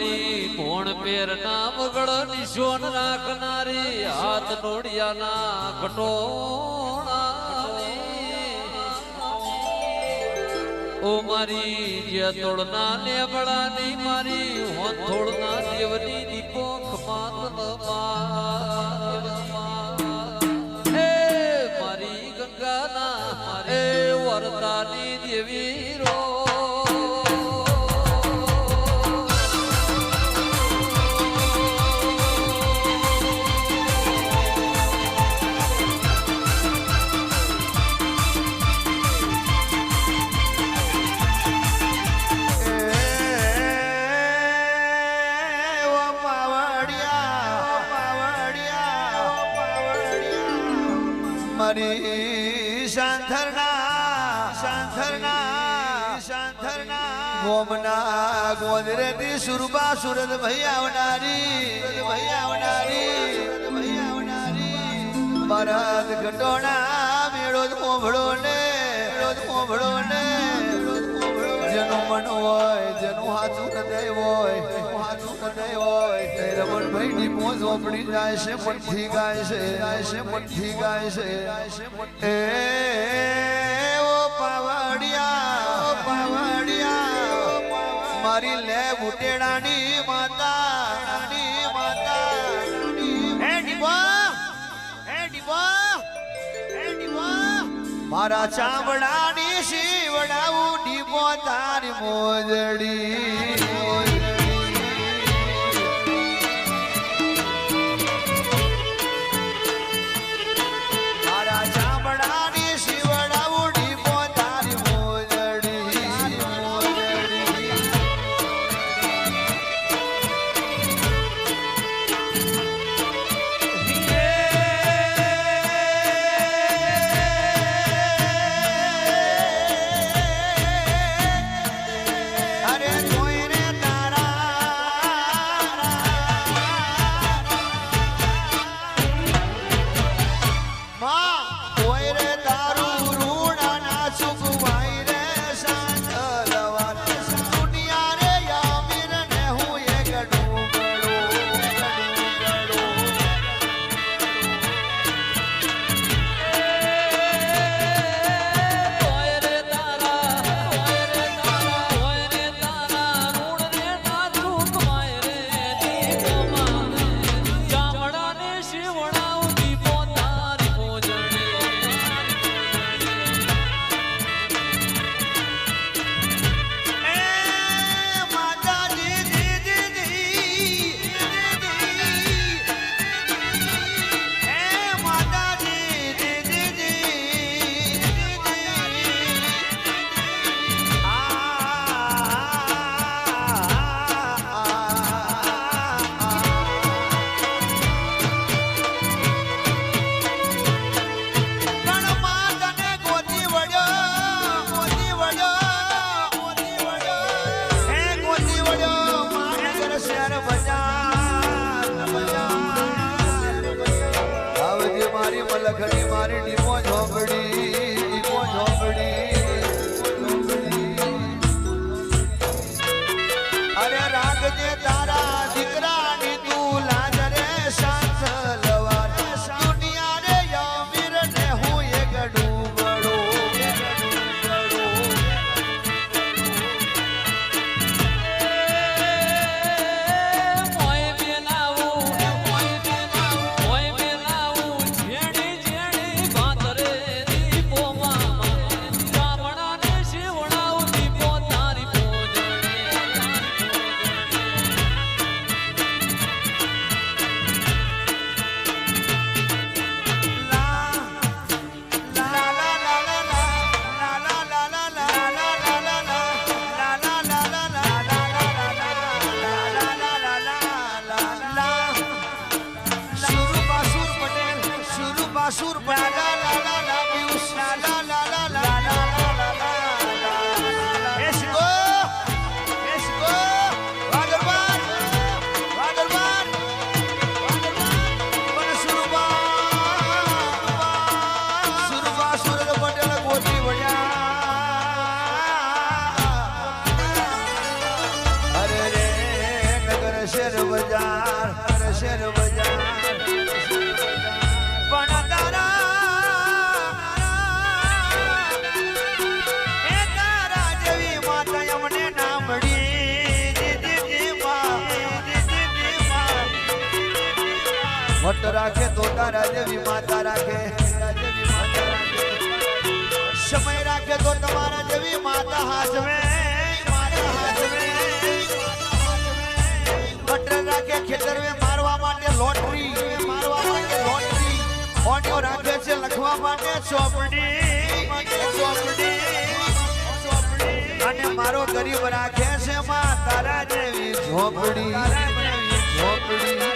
મારી મોણ પેર ના મગળ નિશોન રાખનારી હાથ નોડિયાના ઘટો ઓ મારી જે તોડના લેબડાની મારી હોથોડના દેવની દીપો હે મારી ગંગાના, મારે વરદાની દેવી રો. ગોદરેથી સુરબા સુરત ભાઈ આવનારી ભાઈ આવનારી મરદ ઘટોણા મેળો જ મોભળો ને, મેળો જ મોભળો ને. જેનું મન હોય, જેનું હાથું હૃદય હોય હાથું હૃદય હોય. તે રમણભાઈ જાય છે મનથી ગાય છે ગાય છે ગાય છે. એ મારી લે બુટેડાની માતા ની માતા હે ડીબા હે ડીબા હે ડીબા. મારા ચામડાની શિવડાવું ડીબો તારી મોજડી. વટ રાખે તો તારા દેવી માતા રાખે. સમય રાખે તો તમારા જેવી માતા હાજવે માતા રાખે, ખેતરવે મારવા માટે લોટરી. મારવા માટે લોટરી. ઓડિયો રાખે છે લખવા માટે અને મારો ગરીબ રાખે છે માં તારા જેવી ઝોપડી. ઝોપડી.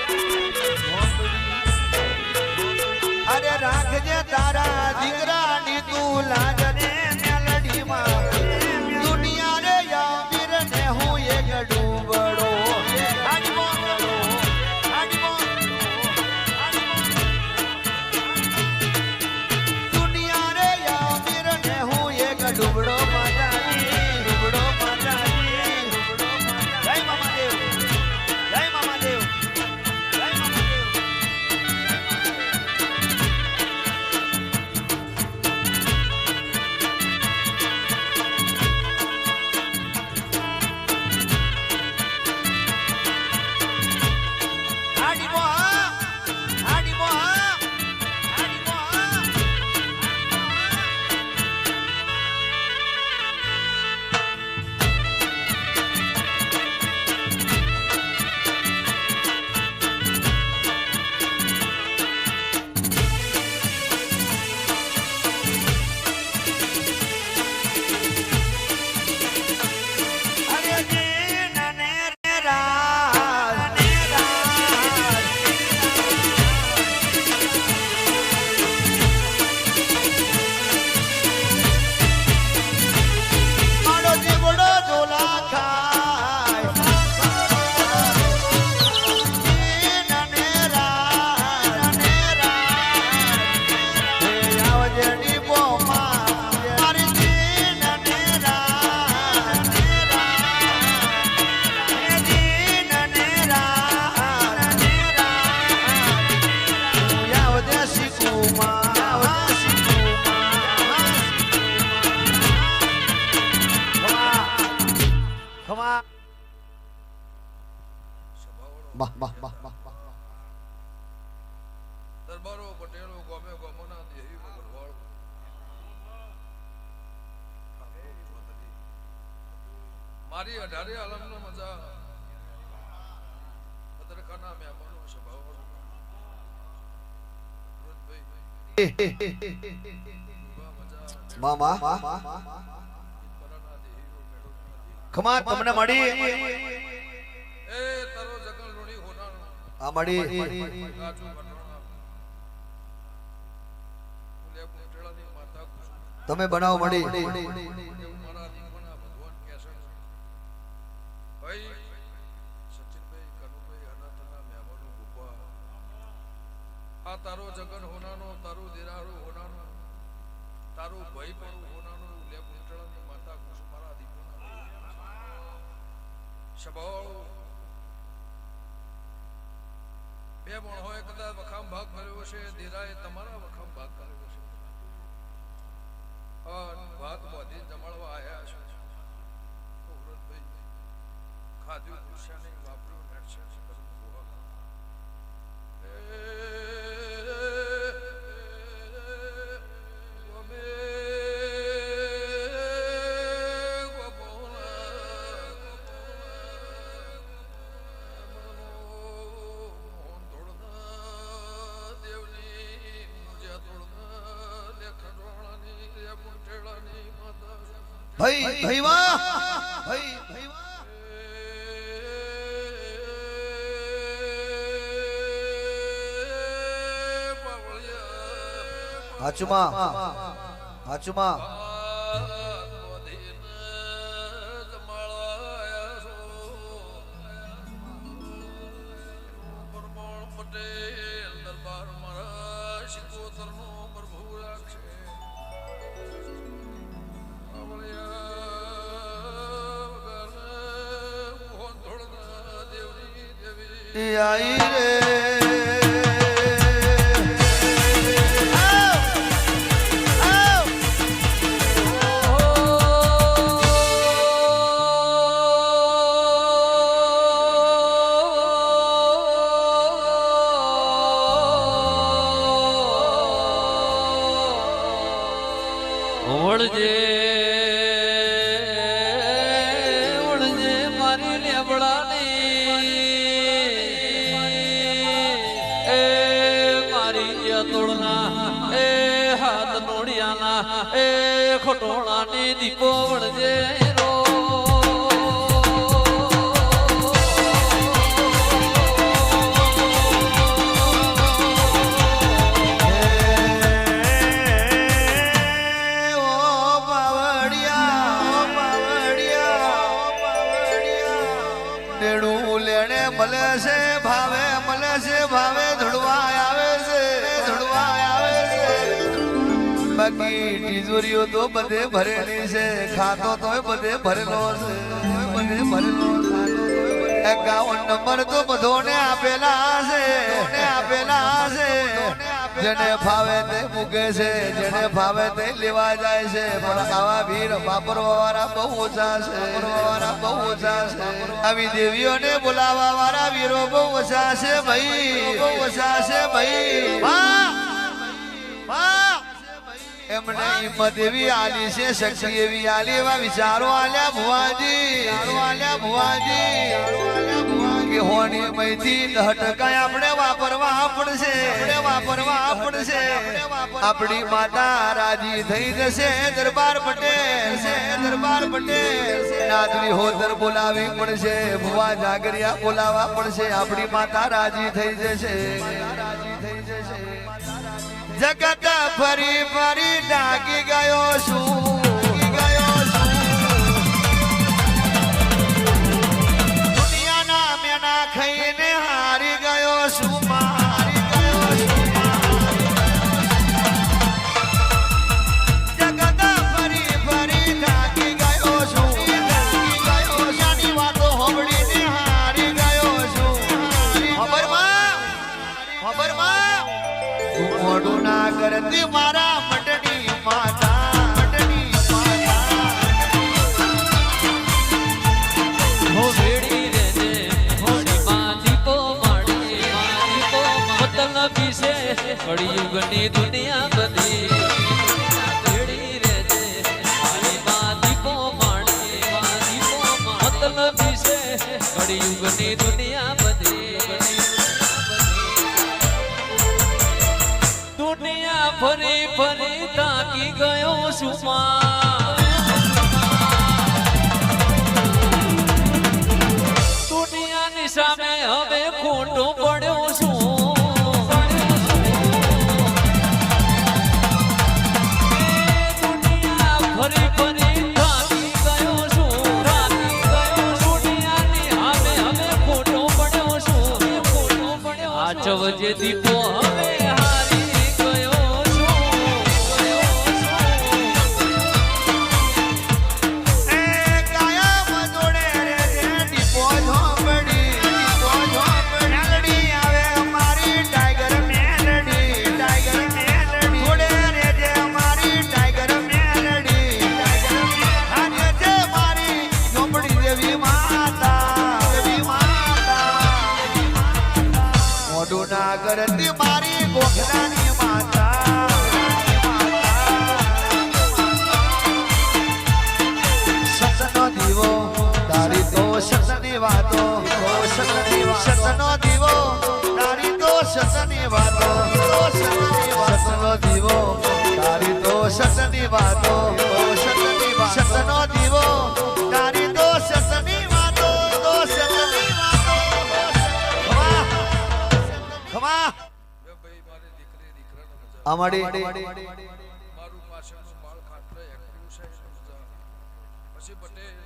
મામા. તમને મળી. તમે બનાવો મળી એવું મારા દીકરાના ભગવાન કહે છે. ભાઈ સચિનભાઈ કનુભાઈ અનાથના મહેમાનો ગોપા આ તારો જગન હોનાનો, તારું દેરારું હોનાનો, તારું ભાઈ પણ હોનાનો લે કુંટળાની માતા કુસુમ મારા દીકરાના સભાઓ બે મણ હોય કદાચ વખામ ભાગ કર્યો છે દેરાએ તમારા વખામ ભાગ કર્યો છે વાત બોધી જમાડવા આયા છે ખાધ્યું ગુસ્સાને વાપર્યું નેટ ભાઈ ભાઈ વાહ. ભાઈ ભાઈ વાહ હાચુમાં હાચુમાં. આઈ રે વળજે તો બધે ભરેલી છે. ખાતો તોય બધે ભરેલો છે. બધે ભરેલો એકાવન નંબર તો બધોને આપેલા છે. આપેલા છે. જેને ફાવે તે મૂકે છે. જેને ફાવે તે લેવા જાય છે. પણ આવા વીર વાપરવા વાળા બહુ ઓછા છે. વાળા બહુ ઓછા છે. આવી દેવીઓને બોલાવા વાળા વીરો બહુ ઓછા છે ભાઈ. બહુ ઓછા છે ભાઈ. એમને હિંમત એવી આલી છે, શક્તિ એવી આલી એવા વિચારો આલ્યા ભુવાજી. આલ્યા ભુવાજી. કે હોની મૈથી દહ ટકા આપણે વાપરવા પડશે આપણે વાપરવા પડશે આપણી માતા રાજી થઈ જશે, દરબાર પટેલ. છે દરબાર પટેલ. નાદરી હોતર બોલાવી પડશે, ભુવા જાગરિયા બોલાવા પડશે. આપણી માતા રાજી થઈ જશે. જગત ફરી ફરી ડાકી ગયો છું. મારા મટડી માતા મટની માતા. હો વેડી રેજે દુનિયા બધી વેડી રેજે મારી માં દીપો માડી માં દીપો મતલબી છે કળિયુગની દુનિયા બધી ફરી ફરી તાકી ગયો સુમા દુનિયાની સામે હવે ખોટો પડ્યો છું. દુનિયા ફરી ફરી દીકરાને મારું પાછળનું બાળ ખાટલે એકલું છે પછી પટેલ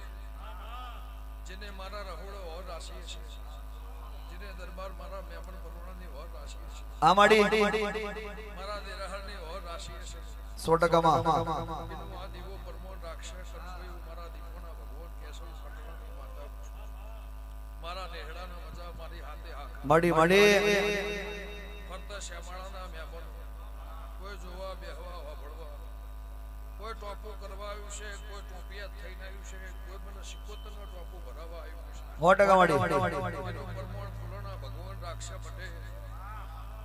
જેને મારા રહોડો ઓર રાશિ છે જેને દરબાર મારા મહેમાન પરોણાની ઓર રાશિ છે અમારી મારા દેરાહરની ઓર રાશિ છે સો ટકામાં. એનું આ દીવો પરમો રાખશે કનભાઈ મારા દીપોના ભગવાન કેશવ ખટરાની માતા મારા નેહડાનો મજા મારી હાથે આખા મળી મળી ફરતા શ્યામાળાના કોઈ જોવા બેહવા વાપરવા કોઈ ટોપો કરવા આવ્યું છે કોઈ ટોપિયા થઈને આવ્યું છે કોઈ મને સિકોતરનો ટોપો ભરાવા આવ્યું છે. સો ટકા મળી એનો પરમાણ ભગવાન રાખશે પટેલ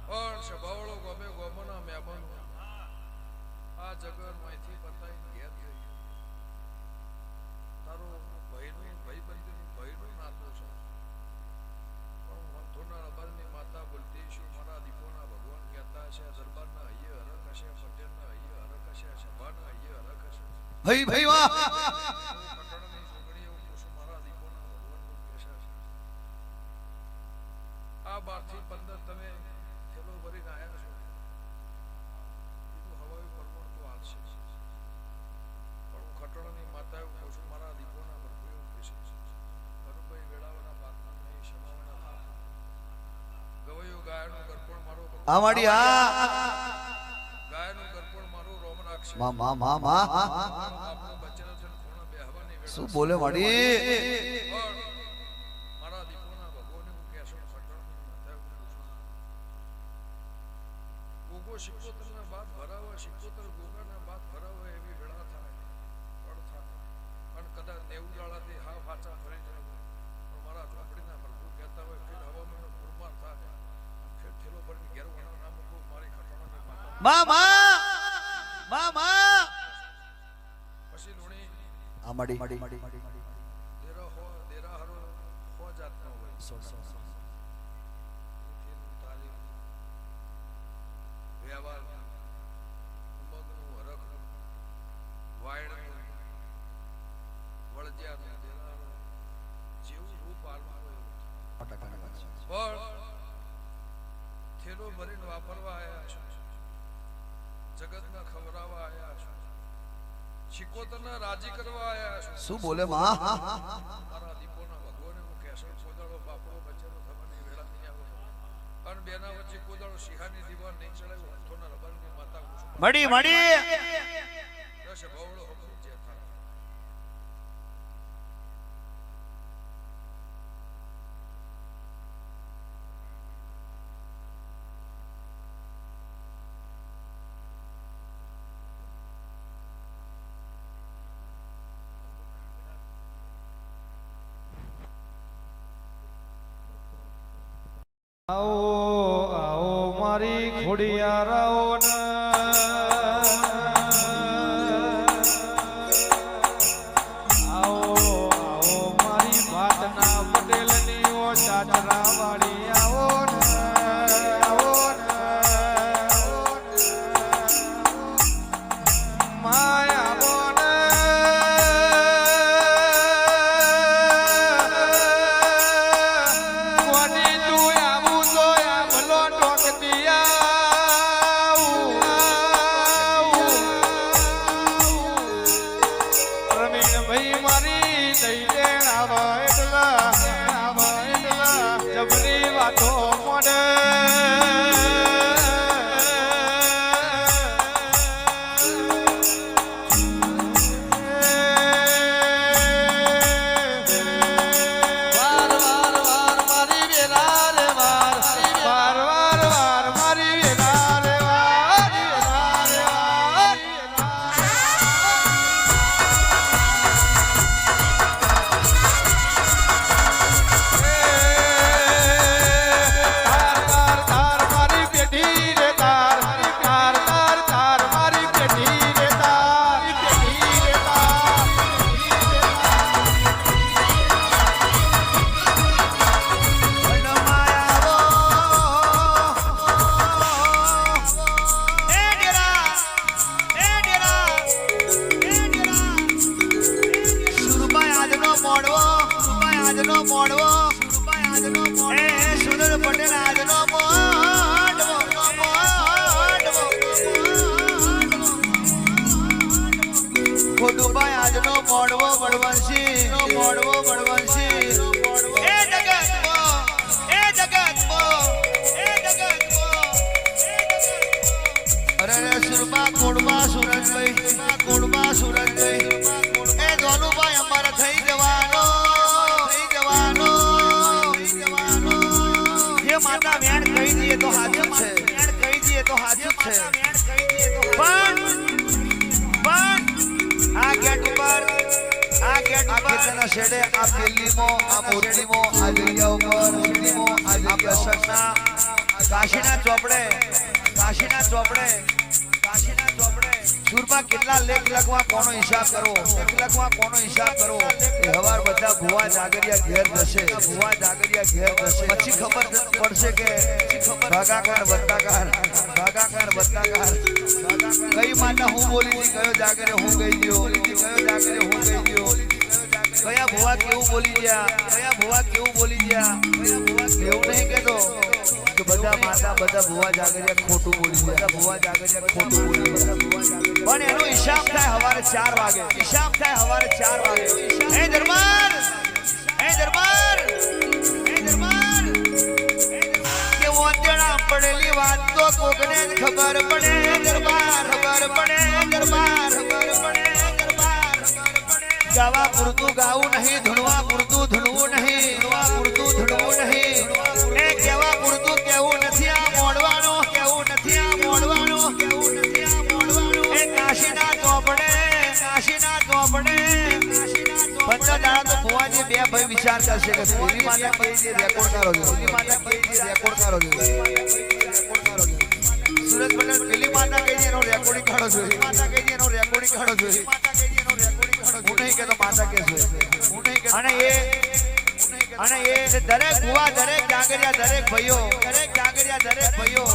પણ સભાવાળો ગમે ગોમોના મહેમાનો આ જગતમાંથી પતાઈ ઘેર જઈએ તારો ભાઈનું ભાઈબંધીનું ભાઈનું નાતું છે પણ મંથોના રબારની માતા બોલતી છું મારા દીપોના ભગવાન કહેતા છે દરબારના હૈયે હરક હશે પટેલના હૈયે હરક હશે સભાના હૈયે હરક હશે ભાઈ ભાઈ વાહ. મારા દીપોના ભગવાનનું કહેશે છે આ બારથી પંદર તમે થેલો ભરીને આવ્યા છો. બીજું પરમાણ તો હાલશે પણ હું ખટણની માતા એવું કહું છું મારા દીપોના પ્રભુ એવું કહેશે વેળાવાના નહીં ગાયનું ગરપણ મારો ભગવાન. આ ગાયનું ગરપણ મારું રોમ રાખશે મા મા મા મા આપણું બચ્ચાને છે ને ખૂણે બેહવાની વેળા શું બોલે મળી પણ મારા આ મળી દેરા હો દેરા હરો હો જાતનો હોય ઉઠીનું તાલીમ વ્યવહાર ઉમંગનું હરખનું વાયણનું વળજ્યાનું દેરાનું જેવું રૂપ આલવું હોય એવું થાય. પણ થેલો ભરીને વાપરવા આવ્યા છો જગતના ખવડાવવા આવ્યા છો શિકોતરના રાજી કરવા આવ્યા છો? શું બોલે માં? મારા દીપોના ભગવાને હું કેસર કોદાળો બાપડો બચેલો થવાની વેળા નહીં આવો અને બેના વચ્ચે કોદાળો શિખાની દીવાલ નહીં ચડાવ્યો હથોના રબારની માતા મળી મળી રસ ભવળો હમણાં જે થાય આવો આવો મારી ખોડિયારાઓ ઉપર શેડે આ પેલીમાં, આ મોરણીમો આ જગ્યા ઉપર મોરડીમાં આ જગ્યા સરના કાશીના ચોપડે કાશીના ચોપડે કાશીના ચોપડે. સુરમાં કેટલા લેખ લખવા કોનો હિસાબ કરો લેખ લખવા કોનો હિસાબ કરો એ હવાર બધા ભુવા જાગરિયા ઘેર જશે. ભુવા જાગરિયા ઘેર જશે. પછી ખબર પડશે કે ભાગાકાર વત્તાકાર ભાગાકાર વત્તાકાર કઈ માતા હું બોલી કયો જાગરે હું ગઈ ગયો? કયો જાગરે હું ગઈ ગયો? કયા ભુવા કેવું બોલી ગયા? કયા ભુવા કેવું બોલી ગયા? એવું નહીં કહેતો કે બધા માતા, બધા ભુવા જાગરિયા ખોટું બોલી બધા ભુવા જાગરિયા ખોટું બોલી પણ એનો હિસાબ થાય હવારે ચાર વાગે. હિસાબ થાય હવારે ચાર વાગે. હે દરબાર હે દરબાર હે દરબાર કે વંદણા પડેલી વાત તો કોકને ખબર પડે. પૂરતું ગાવું નહીં ધૂણવા પૂરતું ધૂણવું નહીં ધૂણવા પૂરતું ધૂણવું નહીં. એ કેવા પૂરતું કેવું નથી આ મોડવાનું કેવું નથી આ મોડવાનું. કેવું નથી આ મોડવાનું એ કાશીના ચોપડે કાશીના ચોપડે. પંદર દાડા તો ભુવાજી બે ભાઈ વિચાર કરશે કે પેલી માતા કઈ રેકોર્ડ કરો છો પેલી માતા કઈ રેકોર્ડ કરો છો સુરત પટેલ પેલી માતા કઈ એનો રેકોર્ડિંગ કાઢો છો માતા કઈ એનો રેકોર્ડિંગ કાઢો છો કહેતો માતા કે છે. અને એ અને એ દરેક ગુવા દરેક જાગરિયા દરેક ભાઈઓ દરેક જાગરિયા દરેક ભાઈઓ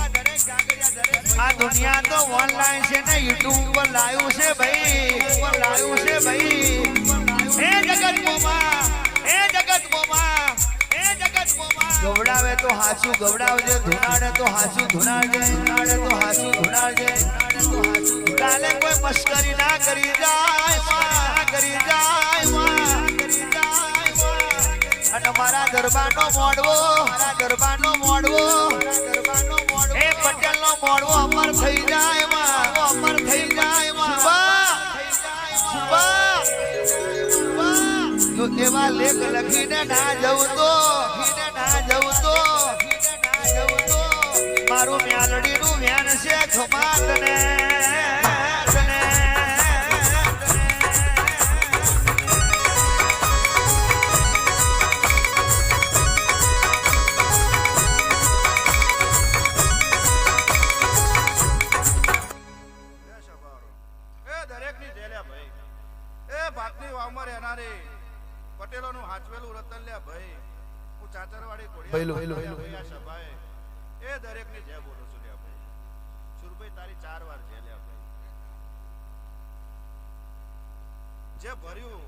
આ દુનિયા તો ઓનલાઈન છે ને યુટ્યુબ પર લાવ્યું છે ભાઈ. ઉપર લાવ્યું છે ભાઈ. હે જગત મોમા હે જગત મોમા હે જગત મોમા ગવડાવે તો હાચું ગવડાવજે ધુનાડે તો હાચું ધુનાડજે ધુનાડે તો હાચું ધુનાડજે ધુનાડે તો મસ્કરી ના કોઈ મશ્કરી ના કરી જાય કરી જાય અને મારા દરબારનો મોડવો મારા દરબારનો મોડવો દરબારનો મોડવો. એ પટેલનો મોડવો અમર થઈ જાય અમર થઈ જાય એવા લેખ લખીને ના જવું તો ના જવું તો ના મારું મ્યાલડીનું વ્યાન છે ખમા તને પહેલું, પહેલું, ભાઈ પહેલું. આ સભાએ એ જય બોલો છું ભાઈ? સુરભાઈ તારી ચાર વાર લ્યા ભાઈ? જે ભર્યું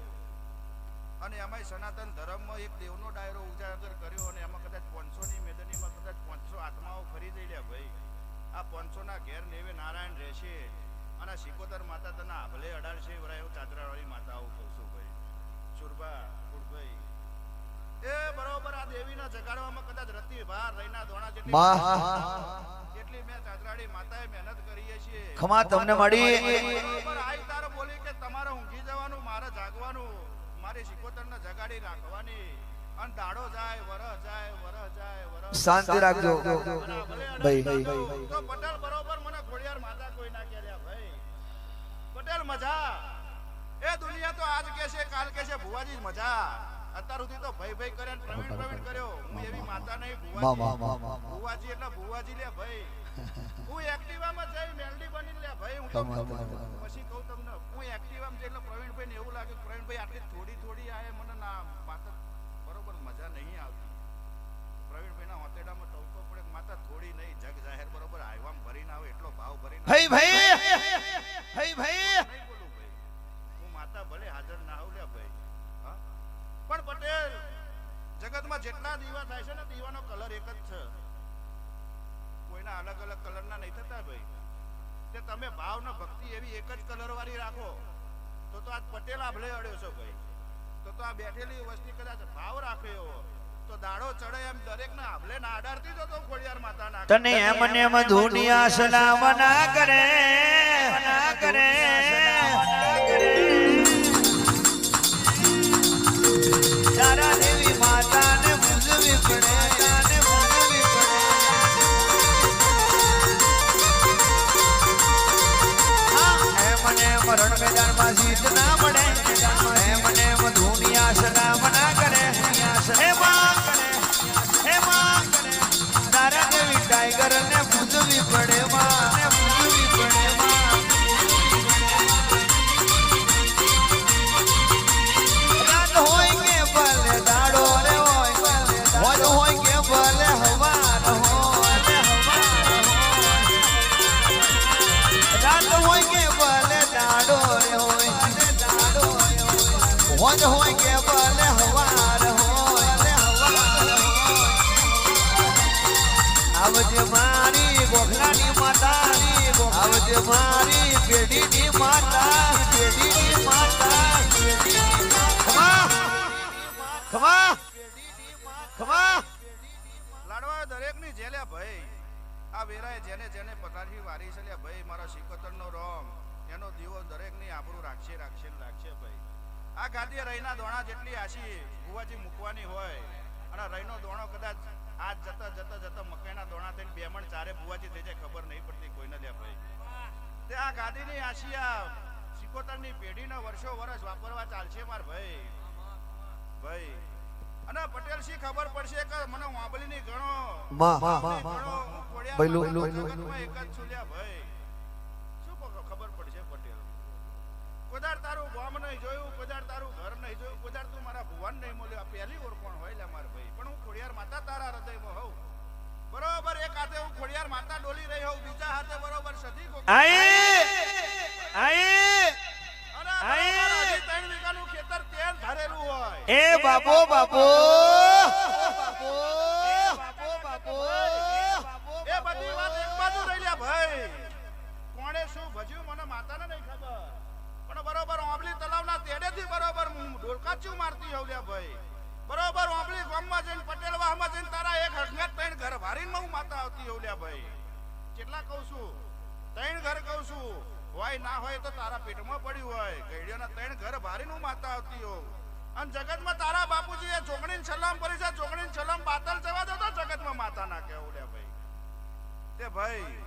અને એમાં સનાતન ધર્મમાં એક દેવનો ડાયરો ઉજાગર કર્યો અને એમાં કદાચ પાંચસો ની મેદનીમાં કદાચ પાંચસો આત્માઓ ફરી જઈ લ્યા ભાઈ. આ પાંચસો ના ઘેર નેવે નારાયણ રહેશે અને શિકોતર માતા તને આભલે અડાડશે વરાય ચાદરાવાળી માતા આવું કહું છું ભાઈ. સુરભા કુળભાઈ એ બરોબર આ દેવીના જગાડવામાં કદાચ રતી ભાર રહીના દોણા જેટલી એટલી મેં ચાદરાડી માતાએ મહેનત કરીએ છીએ. ખમા તમને મળી. બરોબર આઈ તારો બોલી કે તમારે ઊંઘી જવાનું મારે જાગવાનું મારી શિકોતરને જગાડી રાખવાની. અને દાડો જાય વરહ જાય વરહ જાય વરહ શાંતિ રાખજો. ભાઈ તો પટેલ બરોબર મને ખોડિયાર માતા કોઈ ના કર્યા ભાઈ. પટેલ મજા. એ દુનિયા તો આજ કે છે કાલ કે છે ભુવાજી મજા. અત્યાર સુધી તો ભાઈ ભાઈ કરે પ્રવીણ પ્રવીણ કર્યો. હું એવી માતા નહીં ભુવાજી. ભુવાજી એટલે ભુવાજી લે ભાઈ હું એક્ટિવામાં જઈ મેલડી બની લે ભાઈ હું તો. પછી કહું તમને હું એક્ટિવામાં જઈ એટલે પ્રવીણભાઈ ને એવું લાગે પ્રવીણભાઈ આટલી થોડી થોડી આવે મને ના માતા બરોબર મજા નહીં આવતી. પ્રવીણભાઈના હોતેડામાં ટવકો પડે માતા થોડી નહીં જગ જાહેર બરોબર હાઈવામ ભરીને આવે એટલો ભાવ ભરીને ભાઈ ભાઈ ભાઈ ભાઈ નહીં બોલું ભાઈ હું માતા ભલે હાજર ના આવું લે ભાઈ હા? પણ પટેલ જગતમાં જેટલા દીવા થાય છે ને, દીવાનો કલર એક જ છે. કોઈના અલગ અલગ કલરના નહીં થતા ભાઈ. તે તમે ભાવ ને ભક્તિ એવી એક જ કલર રાખો, તો તો આજ પટેલ આભલે અડ્યો છો ભાઈ. તો તો આ બેઠેલી વસ્તી કદાચ ભાવ રાખે એવો, તો દાડો ચડે એમ દરેક ને આભલે ના અડાડતી તો ખોડિયાર માતા ના તને એમ ને એમ ધૂનિયા સલામ ના કરે ના કરે. તારા દેવી મરણ મેદાનમાં જીત ના મળે મને મધુની આશ ના મના કરે આશ હોજ હોય કે માતાની માતા લાડવા દરેકની જેલ્યા ભાઈ. આ વેરાએ જેને જેને પથારી વારી છે ભાઈ, મારા સિકોતરનો રોમ. એનો દીવો દરેકની આબરૂ રાખશે રાખશે રાખશે ભાઈ. આ ગાદીએ રહીના દોણા જેટલી આશી ભુવાજી મૂકવાની હોય. અને રહીનો દોણો કદાચ આજ જતા જતા જતા મકાઈના દોણા થઈને બે મણ ચારે ભુવાજી થઈ જાય ખબર નહીં પડતી કોઈને લે ભાઈ. તે આ ગાદીની આશી આ સિકોતરની પેઢીના વર્ષો વર્ષ વાપરવા ચાલશે માર ભાઈ. ભાઈ. અને પટેલ શી ખબર પડશે કે મને વાંબલીની પહેલું- માતાનો પહેલું- એક જ છું ભાઈ શું ખ- ખબર પડશે પટેલ કોદાર તારું ગામ નહીં જોયું કોદાર તારું ઘર નહીં જોયું કોદાર તું મારા ભુવન નહીં મળ્યો. આ પહેલી ઓળખાણ હોય લે માર ભાઈ? પણ હું ખોડિયાર માતા તારા હૃદયમાં હોઉં. બરોબર એક હાથે હું ખોડિયાર માતા ડોલી રહી હોઉં બીજા હાથે બરોબર ગોખી આઈ આઈ અને આ બરોબર અઢી ત્રણ વીઘાનું ખેતર તેર ધરેલું હોય. એ બાપો બાપો બાપો! બાપો એ બધી વાત એક બાજુ રહી લ્યા ભાઈ. કોણે શું ભજ્યું મને માતાને નહીં ખબર. પણ બરોબર ઓંબલી તલાવના તેડેથી બરોબર હું મારતી હોવ ભાઈ. બરોબર ઓંબલી ગામમાં જઈને પટેલ વાહમાં જઈને તારા એક હંગાત ત્રણ ઘર વારીને હું માતા આવતી હોવ ભાઈ. કેટલા કહું છું? ત્રણ ઘર કહું છું. હોય ના હોય તો તારા પેટમાં પડ્યું હોય. ગઈડિયાના ત્રણ ઘર ભારીને હું માતા આવતી હોઉં. અને જગતમાં તારા બાપુજી એ ચોકડીને છલામ કરી છે ચોકડીને છલામ બાતલ જવા દો તો જગતમાં માતા ના કહેવું લ્યા ભાઈ. તે ભાઈ,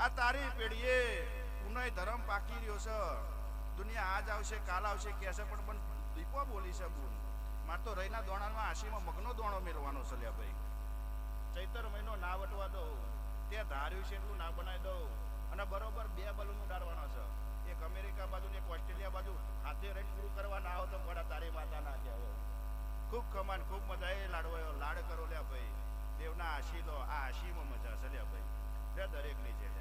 આ તારી પેઢીએ પુનઃ ધર્મ પાકી રહ્યો છે. દુનિયા આજ આવશે, કાલ આવશે કહેશે પણ પણ દીપો બોલી છે બુન માર તો રહીના દોણામાં આશીમાં મગનો દોણો મેળવાનો છે ભાઈ. ચૈતર મહિનો ના વટવા દો તે ધાર્યું છે એટલું ના બનાવી દઉં. અને બરોબર બે બલૂન ઉડાડવાના છે. એક અમેરિકા બાજુ ને એક ઓસ્ટ્રેલિયા બાજુ. હાથે રહીને પૂરું કરવા ના આવો તો મોડા તારી માતા ના કહેવો. ખૂબ કમાન, ખૂબ મજા. એ લાડવાયો લાડ કરો લ્યા ભાઈ. દેવના આશી લો આ આશીમાં મજા છે લ્યા ભાઈ. દરેકની છે